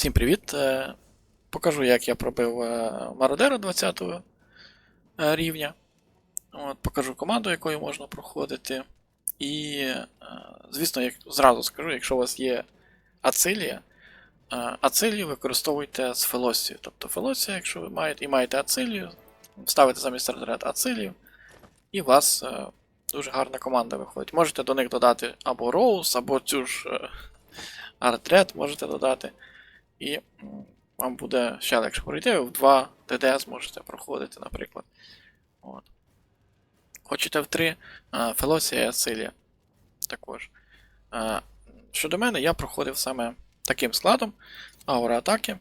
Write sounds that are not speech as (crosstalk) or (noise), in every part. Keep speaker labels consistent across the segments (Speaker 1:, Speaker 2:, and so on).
Speaker 1: Всім привіт! Е, Покажу, як я пробив е, Мародера 20 е, рівня. От, покажу команду, якою можна проходити. І, звісно, як, зразу скажу, якщо у вас є Ацилія, Ацилію використовуйте з Фелосією. Тобто Фелосія, якщо ви маєте і маєте Ацилію, ставите замість Редред Ацилію, і у вас дуже гарна команда виходить. Можете до них додати або Роуз, або цю ж Артред можете додати. І вам буде ще легше пройти. В 2 ДД зможете проходити, наприклад. От. Хочете в 3 Фелосія і Асилія. Також. Щодо мене, я проходив саме таким складом. Аура атаки.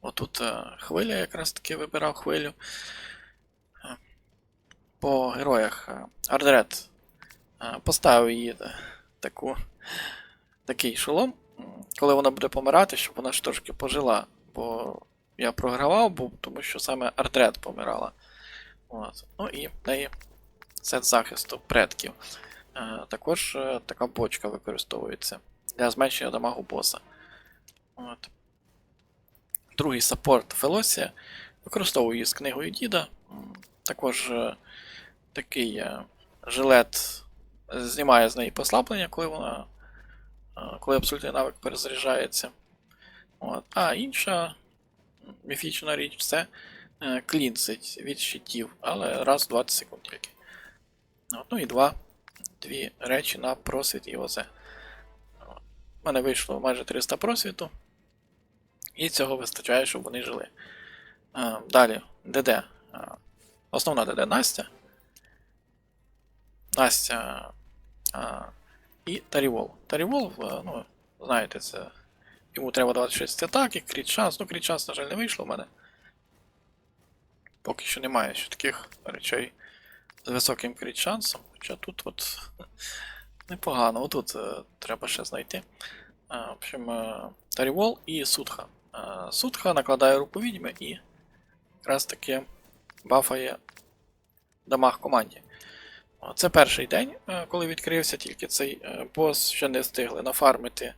Speaker 1: Отут е, хвиля якраз таки вибирав хвилю. По героях е, Ардред е, поставив її таку, такий шолом, коли вона буде помирати, щоб вона ж трошки пожила. Бо я програвав, був, тому що саме Ардред помирала. От. Ну і в неї сет захисту предків. Е, також е, така бочка використовується для зменшення дамагу боса. От. Другий саппорт Фелосія. Використовую її з книгою Діда. Також е, такий е, жилет знімає з неї послаблення, коли вона. Коли абсолютний навик перезаряджається. От. А інша міфічна річ це е, клінцить від щитів, але раз в 20 секунд тільки. От, ну і два. Дві речі на просвіт і ОЗ. У мене вийшло майже 300 просвіту. І цього вистачає, щоб вони жили. Далі, ДД. Основна ДД Настя. Настя. І Тарівол. Тарівол, е, ну, знаєте, це. Йому треба 26 атаки, кріт шанс. Ну, кріт шанс, на жаль, не вийшло в мене. Поки що немає ще таких речей з високим кріт шансом. Хоча тут от (laughs) непогано. Отут е, треба ще знайти. Е, в общем, Тарівол і Судха. Е, Судха накладає руку відьми і якраз таки бафає дамаг команді. Це перший день, е, коли відкрився тільки цей е, бос, ще не встигли нафармити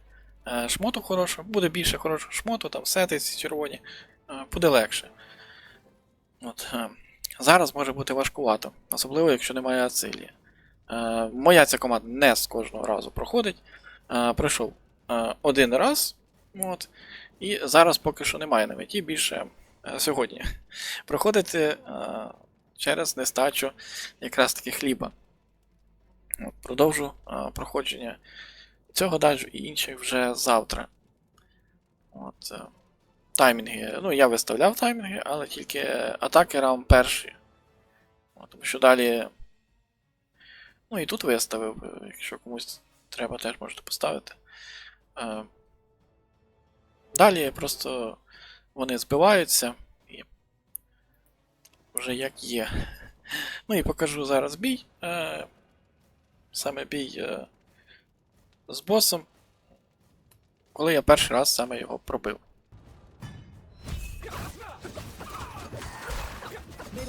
Speaker 1: е, шмоту хорошого. Буде більше хорошого шмоту, там сети ці червоні, буде легше. От, Зараз може бути важкувато, особливо якщо немає ацилії. Моя ця команда не з кожного разу проходить. Пройшов е, один раз. От, і зараз поки що немає на меті більше сьогодні. (laughs) Проходити через нестачу якраз таки хліба. Продовжу проходження цього данжу і інших вже завтра. От, е, таймінги. Ну, я виставляв таймінги, але тільки атакерам перші. От, тому що далі. Ну і тут виставив, е, якщо комусь треба, теж можете поставити. Е, Далі просто вони збиваються вже як є. Ну і покажу зараз бій. Е, Саме бій е, з босом, коли я перший раз саме його пробив.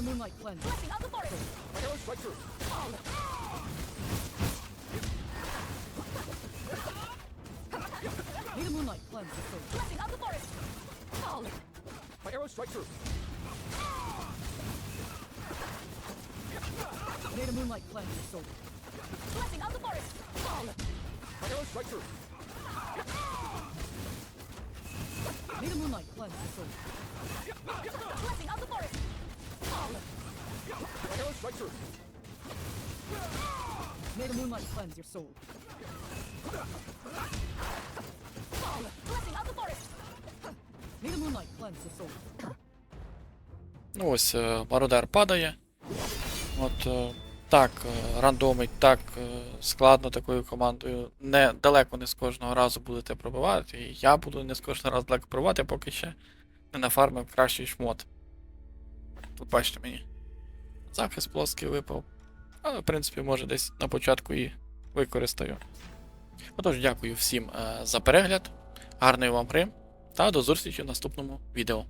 Speaker 2: Moonlight cleanse. the Made a moonlight cleanse. your soul.
Speaker 3: My arrow strikes through.
Speaker 2: A moonlight cleanse. your soul.
Speaker 3: My arrow strikes through.
Speaker 2: Made a moonlight cleanse. your soul.
Speaker 3: My arrow strikes through.
Speaker 2: Made a moonlight cleanse your soul. Made a moonlight cleanse your soul.
Speaker 1: Ну ось е, мародер падає. От е, так, е, рандомить, так е, складно такою командою. Не, далеко не з кожного разу будете пробивати. І я буду не з кожного разу далеко пробивати, поки ще не нафармив кращий шмот. Тут бачите мені. Захист плоский випав. Але, в принципі, може десь на початку і використаю. Отож, дякую всім е, за перегляд. Гарної вам гри та до зустрічі в наступному відео.